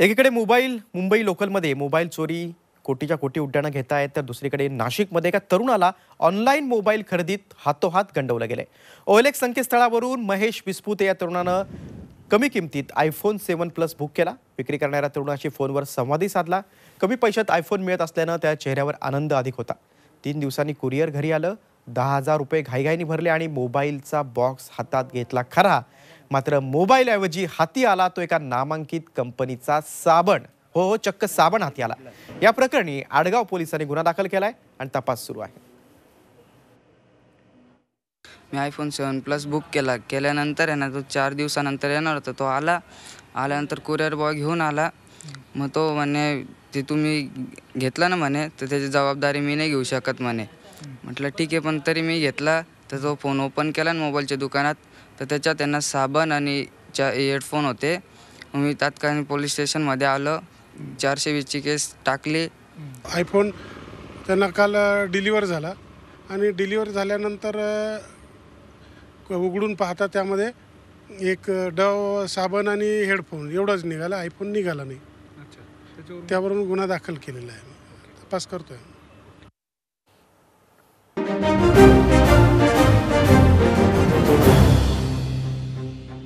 एकीकडे मोबाईल मुंबई लोकलमध्ये मोबाईल चोरी कोटीच्या कोटी उड्डाणं घेत आहेत तर दुसरीकडे नाशिकमध्ये एका तरुणाला ऑनलाईन मोबाईल खरेदीत हातोहात गंडवलं गेलं ओएलएक्स संकेतस्थळावरून महेश विस्पुते या तरुणानं कमी किमतीत आयफोन सेवन प्लस बुक केला. विक्री करणाऱ्या तरुणाशी फोनवर संवादही साधला. कमी पैशात आयफोन मिळत असल्यानं त्या चेहऱ्यावर आनंद अधिक होता. तीन दिवसांनी कुरिअर घरी आलं. दहा हजार रुपये घाईघाईने भरले आणि मोबाईलचा बॉक्स हातात घेतला खरा. मात्र मोबाईलऐवजी हाती आला तो एका नामांकित कंपनीचा साबण. हो हो चक्क साबण हाती आला. या प्रकरणी आडगाव पोलिसांनी गुन्हा दाखल केलाय आणि तपास सुरू आहे. मी आयफोन सेवन प्लस बुक केला. केल्यानंतर आहे ना तो चार दिवसानंतर येणार होता. तो आला. आल्यानंतर कुरिअर बॉय घेऊन आला. मग तो म्हणे ते तुम्ही घेतला ना म्हणे तर त्याची जबाबदारी मी नाही घेऊ शकत म्हणे. म्हटलं ठीक आहे पण तरी मी घेतला. तर तो फोन ओपन केला ना मोबाईलच्या दुकानात तर त्याच्यात त्यांना साबण आणि चा हेडफोन होते. मी तात्काळ पोलीस स्टेशनमध्ये आलं. चारशे वीसची केस टाकली. आयफोन त्यांना काल डिलिव्हर झाला. आणि डिलिव्हर झाल्यानंतर उघडून पाहता त्यामध्ये एक डव साबण आणि हेडफोन एवढंच निघाला. आयफोन निघाला नाही. त्यावरून गुन्हा दाखल केलेला आहे. तपास करतोय.